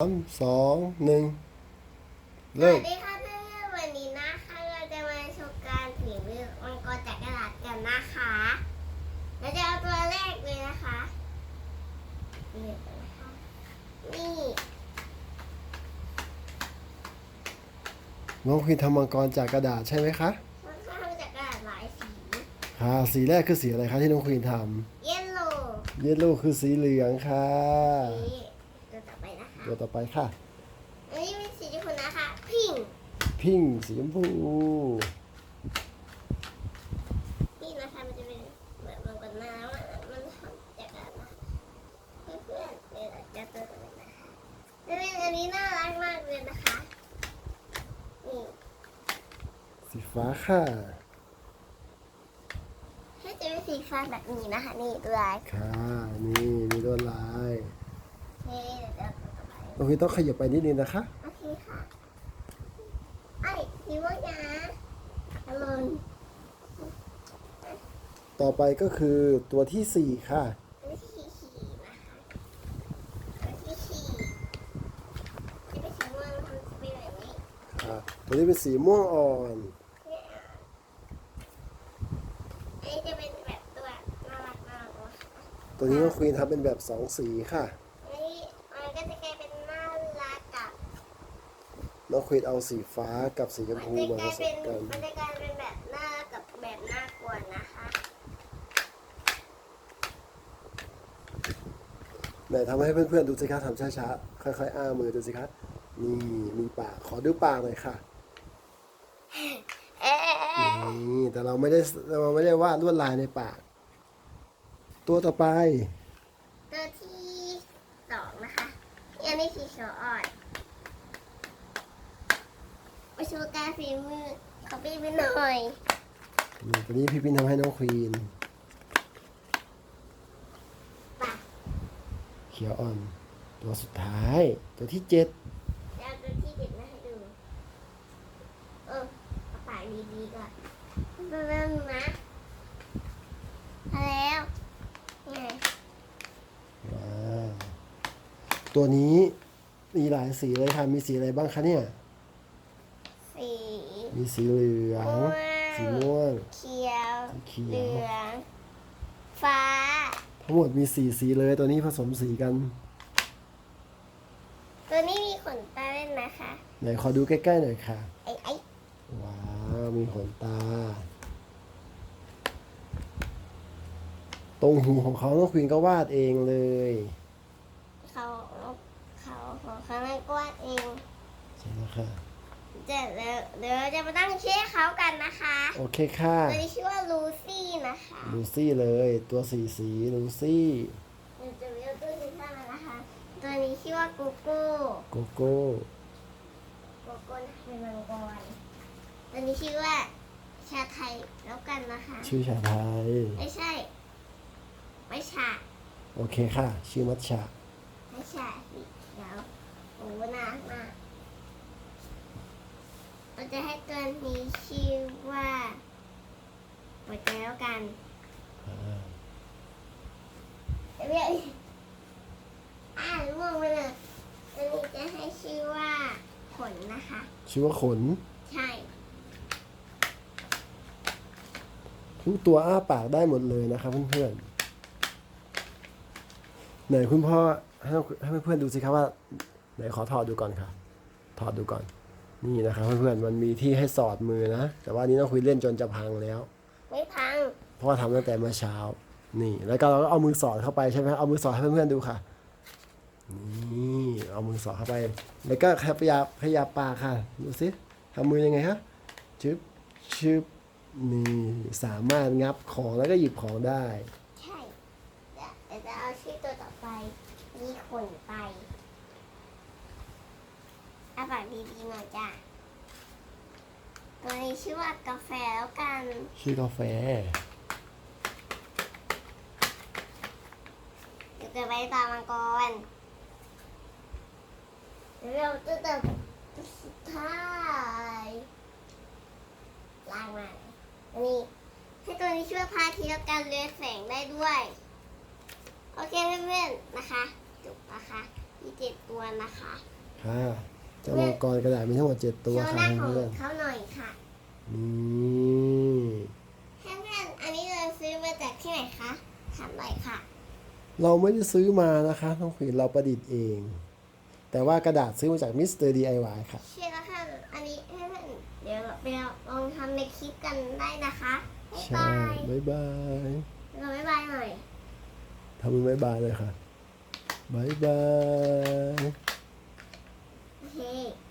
สามสองหนึ่งสเริ่วัมสดีค่ะเพื่อนๆวันนี้นะคะเราจะมาโชว์การฝีมือมังกรจากกระดาษกันนะคะเราจะเอาตัวแรกเลยนะคะนี่นะคะนี่น้องควีนทำมังกรจากกระดาษใช่ไหมคะมันก็ทำจากกระดาษหลายสี ค่ะสีแรกคือสีอะไรคะที่น้องควีนทเยลโล่ำเยลโล่คือสีเหลืองค่ะ นี่ ตัวต่อไปนะคะตัวต่อไปค่ะ อันนี้เป็นสีที่คุณนะคะ พิงพิงสีชมพูนี่นะคะมันจะเป็นเหมือนมังกรน้ำอะมันทำจากกระดาษนะเพื่อนๆเดี๋ยวจะตัวต่อไปนะคะจะเป็นอันนี้น่ารักมากเลยนะคะ นี่สีฟ้าค่ะถ้าจะเป็นสีฟ้าแบบนี้นะคะ นี่ดูลายค่ะ นี่มีลวดลาย เฮ้เดี๋ยวจะต่อไป น้องควีนต้องขยับไปนิดนึงนะคะ โอเคค่ะไอ้สีม่วงนะอรุณต่อไปก็คือตัวที่สี่ค่ะเป็นสีขีนะคะเป็นสีขีจะเป็นสีม่วงทำเป็นแบบนี้ค่ะตัวนี้เป็นสีม่วงอ่อน เนี่ยอันนี้จะเป็นแบบตัวน่ารักน่ารักนะคะตัวนี้น้องควีนทำเป็นแบบสองสีค่ะ อันนี้มันก็จะกลายเป็นน่ารักกับ น้องควีนเอาสีฟ้ากับสีชมมันพูจะมากผลายสเป็มนกันมันจะกลายเป็นแบบน่ารักกับแบบน่ากลัวนะคะไหนทำให้เพื่อนๆดูสิคะทำช้าๆ ค่อยๆ อ้ามือดูสิคะ นี่มีปาก ขอดูปากหน่อยค่ะเอ๊ะนี่แต่เราไม่ได้เราไม่ได้วาดลวดลายในปาก ตัวต่อไป ตัวที่สองนะคะ อันนี้สีเขียวอ่อน มาโชว์การฝีมือขอพี่ไปหน่อยนี่ตัวนี้พี่ปินทำให้น้องควีนปะเขียวอ่อน ตัวสุดท้าย ตัวที่เจ็ดจะเอาตัวที่เด็ดมาให้ดู เออเอาปากดีๆก่อนเริ่มนะมาแล้วนี่ไงว้าวตัวนี้มีหลายสีเลยค่ะมีสีอะไรบ้างคะเนี่ยสี มีสีเหลือง สีม่วง เขียวสีเขีเหยลืวอง ฟ้า ทั้งหมดมีสีสีเลยตัวนี้ผสมสีกัน ตัวนี้มีขนตาเล่นนะคะ ไหนขอดูใกล้ๆหน่อยค่ะ ไอ้ไอ้ว้าว มีขนตา ตรงหูของเขาน้องควีนก็วาดเองเลย เขาเขาของเขาไม่กวาดเอง ใช่แล้วค่ะ เดี๋ยวเดี๋ยวเดี๋ยวเราจะมาตั้งชื่อให้เขากันนะคะโอเคค่ะ ตัวนี้ชื่อว่าลูซี่นะคะลูซี่เลยตัวสีสีลูซี่เดี๋ยวจะเรียกตัวที่ข้างนะคะ ตัวนี้ชื่อว่าโกโก้โกโก้โกโก้นะคะเป็นมังกรตัวนี้ชื่อว่าชาไทยแล้วกันนะคะ ชื่อชาไทยไม่ใช่ ไม่ใช่โอเคค่ะ ชื่อมัชชาไม่ใช่สิเดี๋ยวโอ้หนามาก เราจะให้ตัวนี้ชื่อว่าปวดใจแล้วกันอ่าเดี๋ยวเดี๋ยวอ่านม่วงไปเลยตัวนี้จะให้ชื่อว่าขนนะคะ ชื่อว่าขนใช่ทุกตัวอ้าปากได้หมดเลยนะครับเพื่อนๆไหนคุณพ่อให้ให้เพื่อนๆดูสิครับว่าไหนขอถอดดูก่อนค่ะถอดดูก่อน นี่นะครับเพื่อนๆมันมีที่ให้สอดมือนะ แต่ว่าอันนี้น้องคุยเล่นจนจะพังแล้ว ไม่พัง เพราะว่าทำตั้งแต่เมื่อเช้า นี่ แล้วก็เราก็เอามือสอดเข้าไปใช่ไหมเอามือสอดให้เพื่อนๆดูค่ะ นี่เอามือสอดเข้าไป แล้วก็ขยับขยับปากค่ะ ดูสิทำมือยังไงฮะชึบชึบนี่สามารถงับของแล้วก็หยิบของได้ ใช่เดี๋ยวเดี๋ยวจะเอาชื่อตัวต่อไป มีขนไปเอาปากดีๆหน่อยจ้ะตัวนี้ชื่อว่ากาแฟแล้วกัน ชื่อกาแฟ เดี๋ยวจะไปตามมังกรเดี๋ยวเราจะตัดสุดท้ายล้างมาอันนี้ให้ตัวนี้ช่วยพาทีละการเลือนแสงได้ด้วย โอเคเพื่อนๆนะคะ จบนะคะมีเจ็ดตัวนะคะค่ะเจ้ามังกรกระดาษมีทั้งหมดเจ็ดตัวโชว์หค่ะน้าของเพื่อนเขาหน่อยค่ะๆนี่เพื่อนๆอันนี้เราซื้อมาจากที่ไหนคะถามหน่อยค่ะ เราไม่ได้ซื้อมานะคะน้องขวินเราประดิษฐ์เอง แต่ว่ากระดาษซื้อมาจากมิสเตอร์ DIY ค่ะ เชื่อแล้วค่ะ อันนี้เพื่อนๆเดี๋ยวเราไปลองทำในคลิปกันได้นะคะบ๊ายใช่บายบ๊ายบายเราบ๊ายบายหน่อย ทำมือบ๊ายบายเลยค่ะบ๊ายบาย โอเค